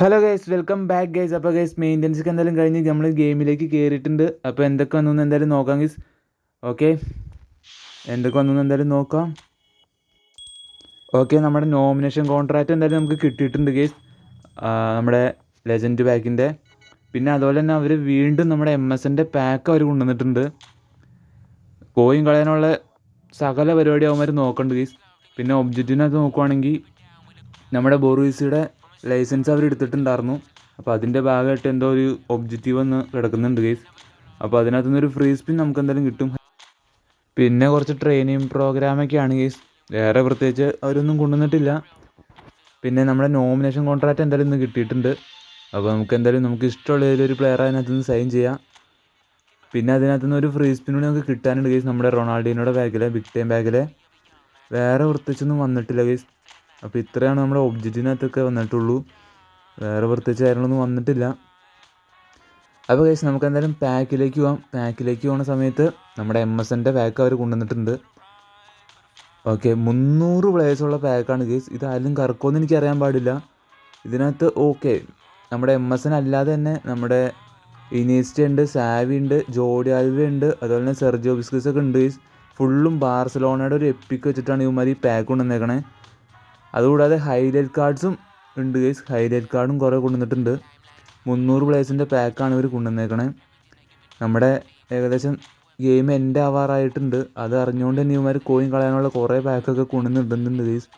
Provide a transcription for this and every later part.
Hello guys welcome back guys അപ്പോൾ guys maintenance എന്തായാലും കഴിഞ്ഞ് നമ്മൾ ഗെയിമിലേക്ക് കയറിയിട്ടുണ്ട് അപ്പോൾ എന്തൊക്കെ വന്നു എന്തായാലും നോക്കാം ഗൈസ് ഓക്കെ എന്തൊക്കെ വന്നു എന്തായാലും നോക്കാം. ഓക്കെ നമ്മുടെ നോമിനേഷൻ കോൺട്രാക്റ്റ് എന്തായാലും നമുക്ക് കിട്ടിയിട്ടുണ്ട് ഗൈസ് നമ്മുടെ ലെജൻഡ് പാക്കിന്റെ പിന്നെ അതുപോലെ തന്നെ അവർ വീണ്ടും നമ്മുടെ എം എസിന്റെ പാക്ക് അവർ കൊണ്ടുവന്നിട്ടുണ്ട്. കോയിൻ കളയാനുള്ള സകല പരിപാടി അവന്മാർ നോക്കണ്ട് ഗൈസ് പിന്നെ ഒബ്ജക്റ്റിനകത്ത് നോക്കുവാണെങ്കിൽ നമ്മുടെ ബോറൂസിയുടെ ലൈസൻസ് അവർ എടുത്തിട്ടുണ്ടായിരുന്നു. അപ്പോൾ അതിന്റെ ഭാഗമായിട്ട് എന്തോ ഒരു ഒബ്ജക്റ്റീവ് ഒന്ന് കിടക്കുന്നുണ്ട് ഗൈസ് അപ്പോൾ അതിനകത്ത് നിന്നൊരു ഫ്രീ സ്പിൻ നമുക്ക് എന്തായാലും കിട്ടും. പിന്നെ കുറച്ച് ട്രെയിനിങ് പ്രോഗ്രാമൊക്കെയാണ് ഗൈസ് വേറെ പ്രത്യേകിച്ച് അവരൊന്നും കൊണ്ടുവന്നിട്ടില്ല. പിന്നെ നമ്മുടെ നോമിനേഷൻ കോൺട്രാക്റ്റ് എന്തായാലും ഇന്ന് കിട്ടിയിട്ടുണ്ട്. അപ്പോൾ നമുക്ക് എന്തായാലും നമുക്ക് ഇഷ്ടമുള്ള ഏതൊരു പ്ലെയർ അതിനകത്ത് നിന്ന് സൈൻ ചെയ്യാം. പിന്നെ അതിനകത്ത് നിന്ന് ഒരു ഫ്രീ സ്പിൻ കൂടി നമുക്ക് കിട്ടാനുണ്ട് ഗൈസ് നമ്മുടെ റൊണാൾഡീനോടെ ബാഗിലെ ബിഗ് ടൈം ബാഗിലെ വേറെ വൃത്തിച്ചൊന്നും വന്നിട്ടില്ല ഗൈസ് അപ്പോൾ ഇത്രയാണ് നമ്മുടെ ഒബ്ജക്റ്റിനകത്തൊക്കെ വന്നിട്ടുള്ളൂ. വേറെ പ്രത്യേകിച്ച് കാര്യങ്ങളൊന്നും വന്നിട്ടില്ല. അപ്പോൾ കഴിച്ച് നമുക്ക് എന്തായാലും പാക്കിലേക്ക് പോകാം പാക്കിലേക്ക് പോകുന്ന സമയത്ത് നമ്മുടെ എം എസ് എന്റെ പാക്ക് അവർ കൊണ്ടുവന്നിട്ടുണ്ട്. ഓക്കെ മുന്നൂറ് പ്ലേയേഴ്സുള്ള പാക്കാണ് ഗേസ് ഇത് ആരും കറക്കുമെന്ന് എനിക്ക് അറിയാൻ പാടില്ല. ഇതിനകത്ത് ഓക്കെ നമ്മുടെ എം എസ് എൻ അല്ലാതെ തന്നെ നമ്മുടെ ഇനീസ്റ്റ ഉണ്ട് സാവി ഉണ്ട് ജോഡി ആൽവ ഉണ്ട് അതുപോലെ തന്നെ സെർജിയോ ബിസ്കസ് ഒക്കെ ഉണ്ട് ഫുള്ളും ബാർസലോണയുടെ ഒരു എപ്പിക്ക് വെച്ചിട്ടാണ് ഇവന്മാർ ഈ പാക്ക് കൊണ്ടുവന്നേക്കണേ. അതുകൂടാതെ ഹൈലൈറ്റ് കാർഡ്സും ഉണ്ട് ഗൈസ് ഹൈലൈറ്റ് കാർഡും കുറേ കൊണ്ടുവന്നിട്ടുണ്ട്. മുന്നൂറ് പ്ലേസിന്റെ പാക്കാണ് ഇവർ കൊണ്ടുവന്നേക്കണേ. നമ്മുടെ ഏകദേശം ഗെയിം എൻഡ് ആവാറായിട്ടുണ്ട്. അത് അറിഞ്ഞുകൊണ്ട് തന്നെ ഇവന്മാർ കോയിൻ കളയാനുള്ള കുറേ പാക്കൊക്കെ കൊണ്ടുവന്നിട്ടുണ്ട് ഗൈസ്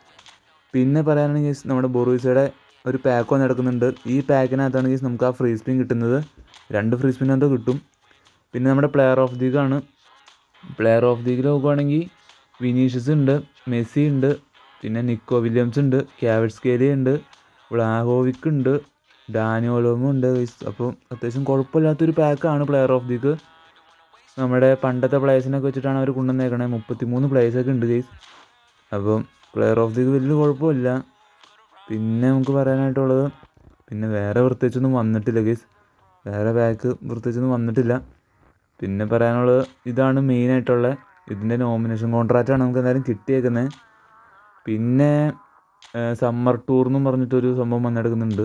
പിന്നെ പറയാനാണെങ്കിൽ ഗൈസ് നമ്മുടെ ബൊറൂസയുടെ ഒരു പാക്ക് നടക്കുന്നുണ്ട്. ഈ പാക്കിനകത്താണ് ഗൈസ് നമുക്ക് ആ ഫ്രീ സ്പിൻ കിട്ടുന്നത്. രണ്ട് ഫ്രീ സ്പിൻ എന്തോ കിട്ടും. പിന്നെ നമ്മുടെ പ്ലെയർ ഓഫ് ദി ആണ്. പ്ലെയർ ഓഫ് ദി നോക്കുവാണെങ്കിൽ വിനീഷ്യസ് ഉണ്ട് മെസ്സി ഉണ്ട് പിന്നെ നിക്കോ വില്യംസ് ഉണ്ട് ക്യാവിഡ് സ്കേലി ഉണ്ട് വ്ളാഹോവിക് ഉണ്ട് ഡാനിയോലോമും ഉണ്ട് അപ്പോൾ അത്യാവശ്യം കുഴപ്പമില്ലാത്തൊരു പാക്കാണ് പ്ലെയർ ഓഫ് ദിക്ക് നമ്മുടെ പണ്ടത്തെ പ്ലേയേഴ്സിനൊക്കെ വെച്ചിട്ടാണ് അവർ കൊണ്ടുവന്നേക്കണേ. മുപ്പത്തി മൂന്ന് പ്ലേയേഴ്സൊക്കെ ഉണ്ട് ഗൈസ് അപ്പം പ്ലെയർ ഓഫ് ദിക്ക് വലിയ കുഴപ്പമില്ല. പിന്നെ നമുക്ക് പറയാനായിട്ടുള്ളത് പിന്നെ വേറെ പ്രത്യേകിച്ചൊന്നും വന്നിട്ടില്ല ഗൈസ് വേറെ പാക്ക് പ്രത്യേകിച്ചൊന്നും വന്നിട്ടില്ല. പിന്നെ പറയാനുള്ളത് ഇതാണ് മെയിനായിട്ടുള്ള ഇതിന്റെ നോമിനേഷൻ കോൺട്രാക്റ്റാണ് നമുക്ക് എന്തായാലും കിട്ടിയേക്കുന്നത് പിന്നെ സമ്മർ ടൂർ എന്നും പറഞ്ഞിട്ടൊരു സംഭവം വന്നെടുക്കുന്നുണ്ട്.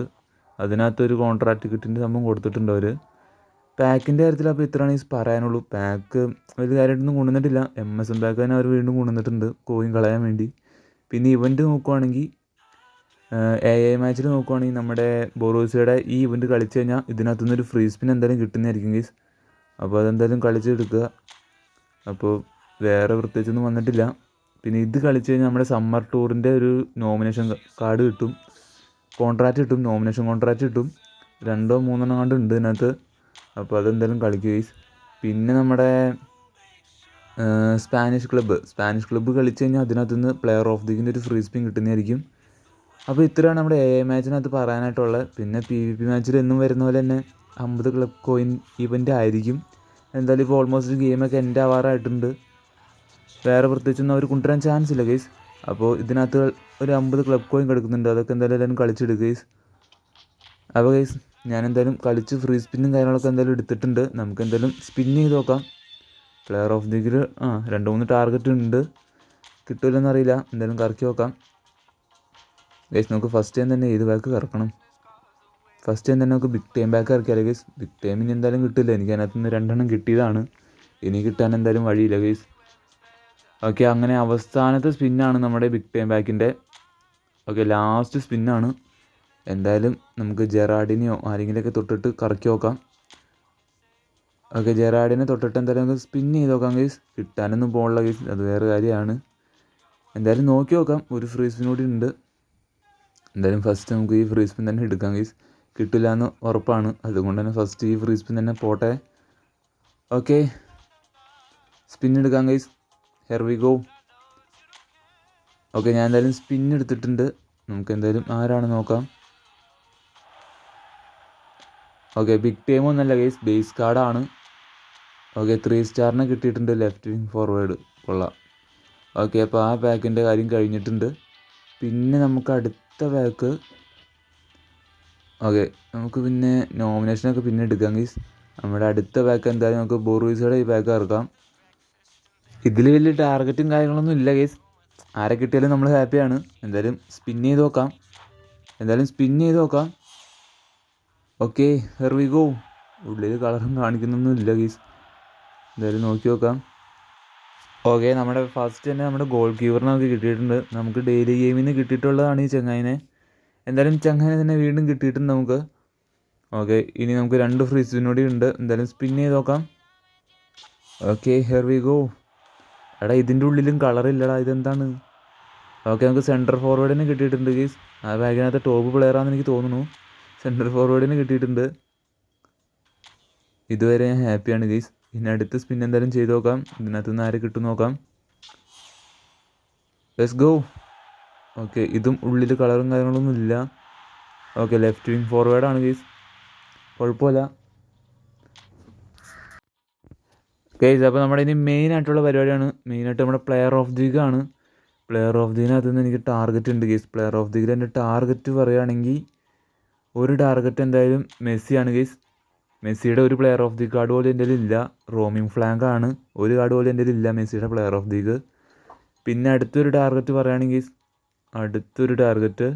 അതിനകത്തൊരു കോൺട്രാക്റ്റ് കിട്ടിന്റെ സംഭവം കൊടുത്തിട്ടുണ്ട് അവർ പാക്കിന്റെ കാര്യത്തിൽ അപ്പോൾ ഇത്രയാണ് ഈ പറയാനുള്ളൂ. പാക്ക് വലിയ കാര്യമായിട്ടൊന്നും കൊണ്ടുവന്നിട്ടില്ല. എം എസ് എം പാക്ക് തന്നെ അവർ വീണ്ടും കൊണ്ടുവന്നിട്ടുണ്ട്. കോയിൻ കളയാൻ വേണ്ടി. പിന്നെ ഇവന്റ് നോക്കുവാണെങ്കിൽ എ ഐ മാച്ചിൽ നോക്കുവാണെങ്കിൽ നമ്മുടെ ബോറോസിയുടെ ഈ ഇവന്റ് കളിച്ച് കഴിഞ്ഞാൽ ഇതിനകത്തു നിന്നൊരു ഫ്രീ സ്പിൻ എന്തായാലും കിട്ടുന്നതായിരിക്കും ഗീസ് അപ്പോൾ അതെന്തായാലും കളിച്ചെടുക്കുക അപ്പോൾ വേറെ പ്രത്യേകിച്ചൊന്നും വന്നിട്ടില്ല. പിന്നെ ഇത് കളിച്ച് കഴിഞ്ഞാൽ നമ്മുടെ സമ്മർ ടൂറിന്റെ ഒരു നോമിനേഷൻ കാർഡ് കിട്ടും. കോൺട്രാക്റ്റ് കിട്ടും നോമിനേഷൻ കോൺട്രാക്റ്റ് കിട്ടും. രണ്ടോ മൂന്നെണ്ണം കണ്ട് ഉണ്ട് ഇതിനകത്ത്. അപ്പോൾ അതെന്തായാലും കളിക്കുക പിന്നെ നമ്മുടെ സ്പാനിഷ് ക്ലബ്ബ് സ്പാനിഷ് ക്ലബ്ബ് കളിച്ച് കഴിഞ്ഞാൽ അതിനകത്ത് നിന്ന് പ്ലെയർ ഓഫ് ദി ഗിന്റെ ഒരു ഫ്രീ സ്പിൻ കിട്ടുന്നതായിരിക്കും. അപ്പോൾ ഇത്രയാണ് നമ്മുടെ എ എ മാച്ചിനകത്ത് പറയാനായിട്ടുള്ളത്. പിന്നെ പി വി പി മാച്ചിൽ എന്നും വരുന്ന പോലെ തന്നെ അമ്പത് ക്ലബ് കോയിൻ ഇവന്റ് ആയിരിക്കും. എന്തായാലും ഇപ്പോൾ ഓൾമോസ്റ്റ് ഗെയിമൊക്കെ എന്റെ ആവാറായിട്ടുണ്ട്. വേറെ പ്രത്യേകിച്ചൊന്നും അവർ കൊണ്ടുവരാൻ ചാൻസ് ഇല്ല ഗൈസ് അപ്പോൾ ഇതിനകത്ത് ഒരു അമ്പത് ക്ലബ് കോയിൻ കിടക്കുന്നുണ്ട്. അതൊക്കെ എന്തായാലും എല്ലാവരും കളിച്ചെടുക്കുക ഗൈസ് അപ്പോൾ ഗൈസ് ഞാൻ എന്തായാലും കളിച്ച് ഫ്രീ സ്പിന്നും കാര്യങ്ങളൊക്കെ എന്തായാലും എടുത്തിട്ടുണ്ട്. നമുക്ക് എന്തായാലും സ്പിൻ ചെയ്ത് നോക്കാം. പ്ലെയർ ഓഫ് ദി ഗ്രിൽ ആ രണ്ട് മൂന്ന് ടാർഗറ്റ് ഉണ്ട്. കിട്ടില്ലെന്നറിയില്ല എന്തായാലും കറക്കി നോക്കാം. ഗൈസ് നമുക്ക് ഫസ്റ്റ് ടൈം തന്നെ ഏത് ബാക്ക് കറക്കണം? ഫസ്റ്റ് ടൈം തന്നെ നമുക്ക് ബിഗ് ടൈം ബാക്ക് ഇറക്കിയാലേ ഗൈസ് ബിഗ് ടൈമിന് എന്തായാലും കിട്ടില്ല. എനിക്ക് അതിനകത്ത് നിന്ന് രണ്ടെണ്ണം കിട്ടിയതാണ്. ഇനി കിട്ടാൻ എന്തായാലും വഴിയില്ല ഗൈസ് ഓക്കെ അങ്ങനെ അവസാനത്തെ സ്പിന്നാണ് നമ്മുടെ ബിഗ് ടൈം ബാക്കിന്റെ ഓക്കെ ലാസ്റ്റ് സ്പിന്നാണ്. എന്തായാലും നമുക്ക് ജെറാഡിനെയോ ആരെങ്കിലുമൊക്കെ തൊട്ടിട്ട് കറക്കി നോക്കാം. ഓക്കെ ജെറാഡിനെ തൊട്ടിട്ട് എന്തായാലും നമുക്ക് സ്പിൻ ചെയ്ത് നോക്കാം ഗൈസ് കിട്ടാനൊന്നും പോകണില്ല ഗൈസ് അത് വേറെ കാര്യമാണ്. എന്തായാലും നോക്കി നോക്കാം. ഒരു ഫ്രീ സ്പിൻ കൂടി ഉണ്ട്. എന്തായാലും ഫസ്റ്റ് നമുക്ക് ഈ ഫ്രീ സ്പിൻ തന്നെ എടുക്കാം ഗൈസ് കിട്ടില്ല എന്ന് ഉറപ്പാണ്. അതുകൊണ്ട് തന്നെ ഫസ്റ്റ് ഈ ഫ്രീ സ്പിൻ തന്നെ പോട്ടെ. ഓക്കെ സ്പിൻ എടുക്കാം ഗൈസ് ഹെർ ഗോ ഓക്കെ ഞാൻ എന്തായാലും സ്പിൻ എടുത്തിട്ടുണ്ട്. നമുക്ക് എന്തായാലും ആരാണ് നോക്കാം ഓക്കെ ബിഗ് ടൈം ഒന്നല്ല ഗൈസ് ബേസ് കാർഡാണ് ഓക്കെ ത്രീ സ്റ്റാറിനെ കിട്ടിയിട്ടുണ്ട് ലെഫ്റ്റ് വിങ് ഫോർവേഡ് കൊള്ളാം. ഓക്കെ അപ്പോൾ ആ പാക്കിന്റെ കാര്യം കഴിഞ്ഞിട്ടുണ്ട്. പിന്നെ നമുക്ക് അടുത്ത പാക്ക് ഓക്കെ നമുക്ക് പിന്നെ നോമിനേഷനൊക്കെ പിന്നെ എടുക്കാം ഗൈസ് നമ്മുടെ അടുത്ത പാക്ക് എന്തായാലും നമുക്ക് ബോറൂസയുടെ ഈ പാക്ക് ഇറക്കാം. ഇതിൽ വലിയ ടാർഗറ്റും കാര്യങ്ങളൊന്നും ഇല്ല ഗൈസ് ആരെ കിട്ടിയാലും നമ്മൾ ഹാപ്പിയാണ് എന്തായാലും സ്പിൻ ചെയ്ത് നോക്കാം. എന്തായാലും സ്പിൻ ചെയ്ത് നോക്കാം. ഓക്കെ ഹെർ വി ഗോ ഉള്ളിൽ കളറും കാണിക്കുന്നൊന്നും ഇല്ല ഗീസ് എന്തായാലും നോക്കി നോക്കാം. ഓക്കെ നമ്മുടെ ഫസ്റ്റ് തന്നെ നമ്മുടെ ഗോൾ കീപ്പറിനെ നമുക്ക് കിട്ടിയിട്ടുണ്ട്. നമുക്ക് ഡെയിലി ഗെയിമിൽ നിന്ന് കിട്ടിയിട്ടുള്ളതാണ് ഈ ചങ്ങായിനെ. എന്തായാലും ചങ്ങായിനെ തന്നെ വീണ്ടും കിട്ടിയിട്ടുണ്ട് നമുക്ക്. ഓക്കെ ഇനി നമുക്ക് രണ്ട് ഫ്രീസിനോടി ഉണ്ട്. എന്തായാലും സ്പിൻ ചെയ്ത് നോക്കാം. ഓക്കെ ഹെർ വി ഗോ എടാ ഇതിന്റെ ഉള്ളിലും കളറില്ലടാ ഇതെന്താണ്? ഓക്കെ നമുക്ക് സെന്റർ ഫോർവേഡിന് കിട്ടിയിട്ടുണ്ട് ഗീസ് ആ ബാഗിനകത്ത് ടോപ്പ് പ്ലെയറാണെന്ന് എനിക്ക് തോന്നുന്നു. സെന്റർ ഫോർവേഡിന് കിട്ടിയിട്ടുണ്ട്. ഇതുവരെ ഞാൻ ഹാപ്പിയാണ് ഗീസ് ഇനി അടുത്ത സ്പിൻ എന്തായാലും ചെയ്ത് നോക്കാം. ഇതിനകത്ത് നിന്ന് ആരെ കിട്ടും നോക്കാം. ലെസ് ഗോ ഓക്കെ ഇതും ഉള്ളിൽ കളറും കാര്യങ്ങളൊന്നും ഇല്ല. ഓക്കെ ലെഫ്റ്റ് വിങ് ഫോർവേഡാണ് ഗീസ് കുഴപ്പമില്ല. ഗൈസ് അപ്പോൾ നമ്മുടെ ഇനി മെയിൻ ആയിട്ടുള്ള പരിപാടിയാണ്. മെയിനായിട്ട് നമ്മുടെ പ്ലെയർ ഓഫ് ദി ആണ്. പ്ലെയർ ഓഫ് ദി അകത്ത് നിന്ന് എനിക്ക് ടാർഗറ്റ് ഉണ്ട് ഗൈസ് പ്ലെയർ ഓഫ് ദി എന്റെ ടാർഗറ്റ് പറയുകയാണെങ്കിൽ ഒരു ടാർഗറ്റ് എന്തായാലും മെസ്സിയാണ് ഗൈസ് മെസ്സിയുടെ ഒരു പ്ലെയർ ഓഫ് ദി കാർഡ് പോലും എന്റെ ഇല്ല. റോമിങ് ഫ്ലാങ്ക് ആണ്. ഒരു കാർഡ് പോലും എന്റെ ഇല്ല മെസ്സിയുടെ പ്ലെയർ ഓഫ് ദിക്ക് പിന്നെ അടുത്തൊരു ടാർഗറ്റ് പറയുകയാണെങ്കിൽ അടുത്തൊരു ടാർഗറ്റ്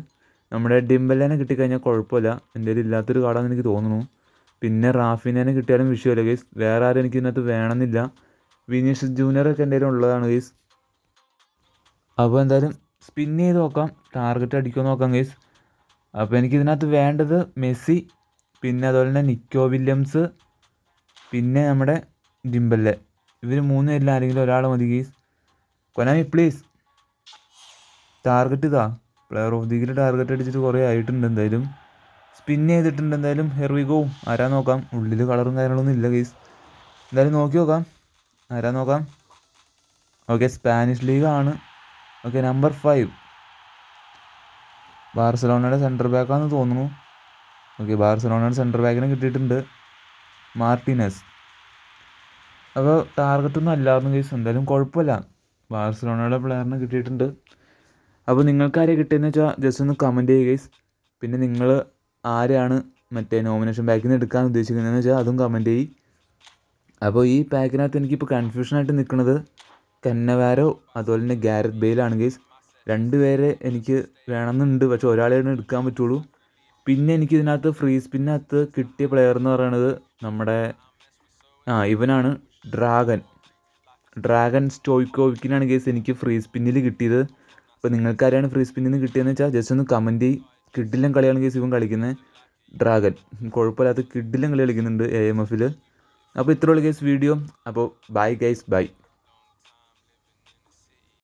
നമ്മുടെ ഡിംബലിനെ കിട്ടിക്കഴിഞ്ഞാൽ കുഴപ്പമില്ല. എന്റെ ഇല്ലാത്തൊരു കാർഡാണെന്ന് എനിക്ക് തോന്നുന്നു. പിന്നെ റാഫിനെ കിട്ടിയാലും വിഷയമല്ല ഗൈസ് വേറെ ആരും എനിക്ക് ഇതിനകത്ത് വേണമെന്നില്ല. വിനീഷ്യസ് ജൂനിയറൊക്കെ എന്റെ ഉള്ളതാണ് ഗൈസ് അപ്പോൾ എന്തായാലും സ്പിൻ ചെയ്ത് നോക്കാം. ടാർഗറ്റ് അടിക്കുമോ നോക്കാം ഗൈസ് അപ്പോൾ എനിക്ക് ഇതിനകത്ത് വേണ്ടത് മെസ്സി പിന്നെ അതുപോലെ തന്നെ നിക്കോ വില്യംസ് പിന്നെ നമ്മുടെ ഡിംബല്ല. ഇവർ മൂന്ന് പേരിൽ ആരെങ്കിലും ഒരാൾ മതി ഗീസ് കൊനാമി പ്ലീസ് ടാർഗറ്റ് ഇതാ. പ്ലെയർ ഓഫ് ദിഗിൽ ടാർഗറ്റ് അടിച്ചിട്ട് കുറേ ആയിട്ടുണ്ട് എന്തായാലും. സ്പിൻ ചെയ്തിട്ടുണ്ട് എന്തായാലും ഗോ ആരാ നോക്കാം? ഉള്ളിൽ കളറും കാര്യങ്ങളൊന്നും ഇല്ല ഗൈസ് എന്തായാലും നോക്കി നോക്കാം. ആരാ നോക്കാം? ഓക്കെ സ്പാനിഷ് ലീഗാണ് ഓക്കെ നമ്പർ ഫൈവ് ബാർസലോണയുടെ സെന്റർ ബാക്കാന്ന് തോന്നുന്നു. ഓക്കെ ബാർസലോണയുടെ സെന്റർ ബാക്കിനെ കിട്ടിയിട്ടുണ്ട് മാർട്ടിനസ്. അപ്പോൾ ടാർഗറ്റൊന്നും അല്ലായിരുന്നു കേസ് എന്തായാലും കുഴപ്പമില്ല. ബാർസലോണയുടെ പ്ലെയറിനെ കിട്ടിയിട്ടുണ്ട്. അപ്പോൾ നിങ്ങൾക്കാരെ കിട്ടിയെന്ന് വെച്ചാൽ ജസ്റ്റ് ഒന്ന് കമന്റ് ചെയ്യുക ഗൈസ് പിന്നെ നിങ്ങൾ ആരെയാണ് മറ്റേ നോമിനേഷൻ പാക്കിൽ നിന്ന് എടുക്കാൻ ഉദ്ദേശിക്കുന്നതെന്ന് വെച്ചാൽ അതും കമന്റ് ചെയ്യും. അപ്പോൾ ഈ പാക്കിനകത്ത് എനിക്കിപ്പോൾ കൺഫ്യൂഷനായിട്ട് നിൽക്കുന്നത് കന്നവാരോ അതുപോലെ തന്നെ ഗാരറ്റ് ബെയിലാണ് ഗേസ് രണ്ട് പേരെ എനിക്ക് വേണമെന്നുണ്ട് പക്ഷെ ഒരാളെയാണ് എടുക്കാൻ പറ്റുള്ളൂ. പിന്നെ എനിക്ക് ഇതിനകത്ത് ഫ്രീ സ്പിന്നകത്ത് കിട്ടിയ പ്ലെയർ എന്ന് പറയുന്നത് നമ്മുടെ ആ ഇവനാണ് ഡ്രാഗൻ ഡ്രാഗൻ സ്റ്റോയ്ക്കോവിക്കിനാണ് കേസ് എനിക്ക് ഫ്രീ സ്പിന്നിൽ കിട്ടിയത്. അപ്പോൾ നിങ്ങൾക്ക് ആരെയാണ് ഫ്രീ സ്പിന്നിൽ നിന്ന് കിട്ടിയതെന്ന് വെച്ചാൽ ജസ്റ്റ് ഒന്ന് കമന്റ് ചെയ്യും. കിഡിലും കളിയാണ് കേസ് ഇവൻ കളിക്കുന്നത് ഡ്രാഗൻ കുഴപ്പമില്ലാത്ത കിഡിലും കളി കളിക്കുന്നുണ്ട് എ എം എഫിൽ അപ്പോൾ ഇത്രയുള്ള കേസ് വീഡിയോ അപ്പോൾ ബൈ ഗൈസ് ബൈ